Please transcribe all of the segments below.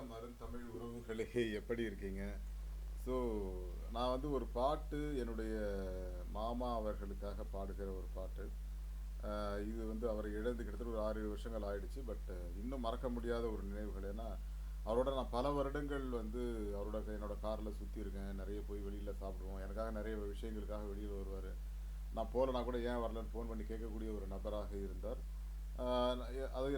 வணக்கம் அருந்தமிழ் உறவுகளே எப்படி இருக்கீங்க? ஸோ நான் வந்து ஒரு பாட்டு என்னுடைய மாமா அவர்களுக்காக பாடுகிற ஒரு பாட்டு. இது வந்து அவரை இழந்து கிட்டத்தட்ட ஒரு ஆறு வருஷங்கள் ஆயிடுச்சு. பட் இன்னும் மறக்க முடியாத ஒரு நினைவுகள் ஏன்னா அவரோட நான் பல வருடங்கள் வந்து அவரோட என்னோட காரில் சுற்றி இருக்கேன். நிறைய போய் வெளியில் சாப்பிடுவோம். எனக்காக நிறைய விஷயங்களுக்காக வெளியில் வருவார். நான் போகலனா கூட ஏன் வரலன்னு ஃபோன் பண்ணி கேட்கக்கூடிய ஒரு நபராக இருந்தார்.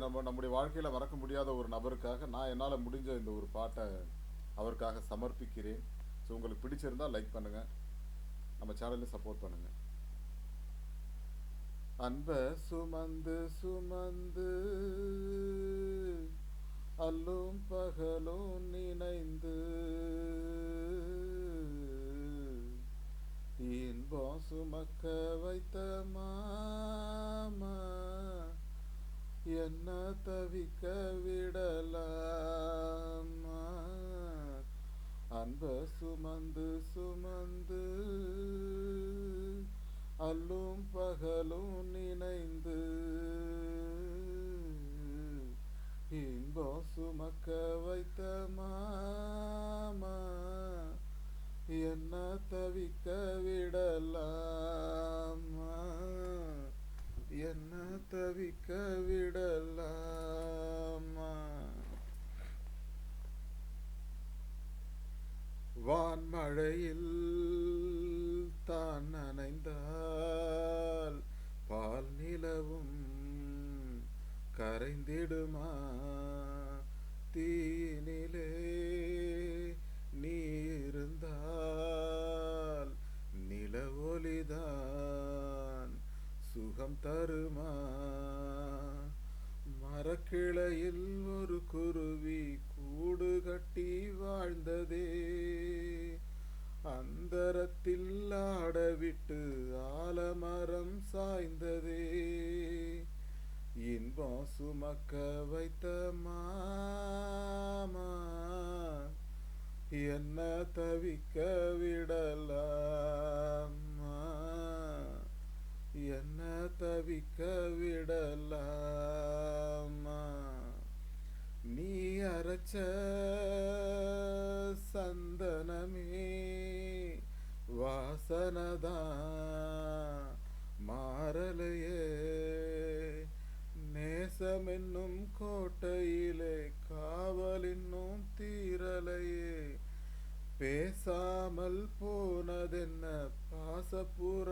நம்ம நம்முடைய வாழ்க்கையில் மறக்க முடியாத ஒரு நபருக்காக நான் என்னால் முடிஞ்ச இந்த ஒரு பாட்டை அவருக்காக சமர்ப்பிக்கிறேன். ஸோ உங்களுக்கு பிடிச்சிருந்தா லைக் பண்ணுங்கள் நம்ம சேனலையும் சப்போர்ட் பண்ணுங்கள் அன்ப சுமந்து சுமந்து அல்லும் பகலும் நினைந்து இன்பம் சுமக்க வைத்தமா தவிக்க விடலாம் அன்ப சுமந்து சுமந்து அல்லும் பகலும் நினைந்து இன்பம் சுமக்க வைத்த மாமா என்ன தவிக்க விடலாமா என்ன தவிக்க விடலாம் மழையில் தான் நனைந்தால் பால் நிலவும் கரைந்திடுமா? தீயினிலே நீ இருந்தால் நில ஒளிதான் சுகம் தருமா? மரக்கிளையில் அந்தரத்தில் ஆடவிட்டு ஆலமரம் சாய்ந்ததே. இன்பம் சுமக்க வைத்த மாமா என்ன தவிக்க விடலாமா? என்ன தவிக்க விடலாமா? நீ அரைச்ச வாசனதான் மாறலையே. நேசமென்னும் கோட்டையிலே காவலின்னும் தீரலையே. பேசாமல் போனதென்ன பாசப்புறாவின்னிலே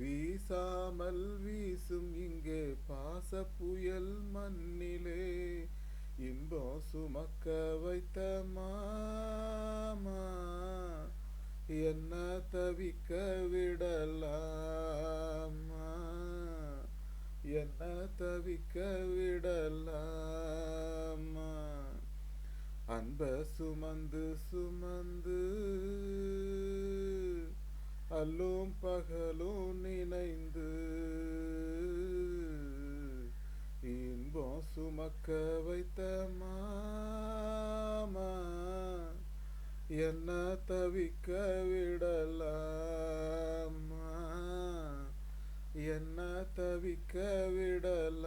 வீசாமல் வீசும் இங்கே பாசப்புயல் மண்ணிலே. இன்பம் சுமக்க வைத்தமா மாமா என்ன சிக்க விடலாமா? என்ன தவிக்க விடலாமா? அன்ப சுமந்து சுமந்து அல்லும் பகலும் நினைந்து இன்பம் சுமக்க வைத்த மாமா என்ன தவிக்க விட என்ன தவிக்க விடலாமா?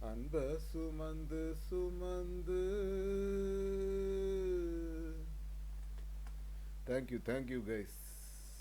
அன்ப சுமந்து சுமந்து. Thank you thank you guys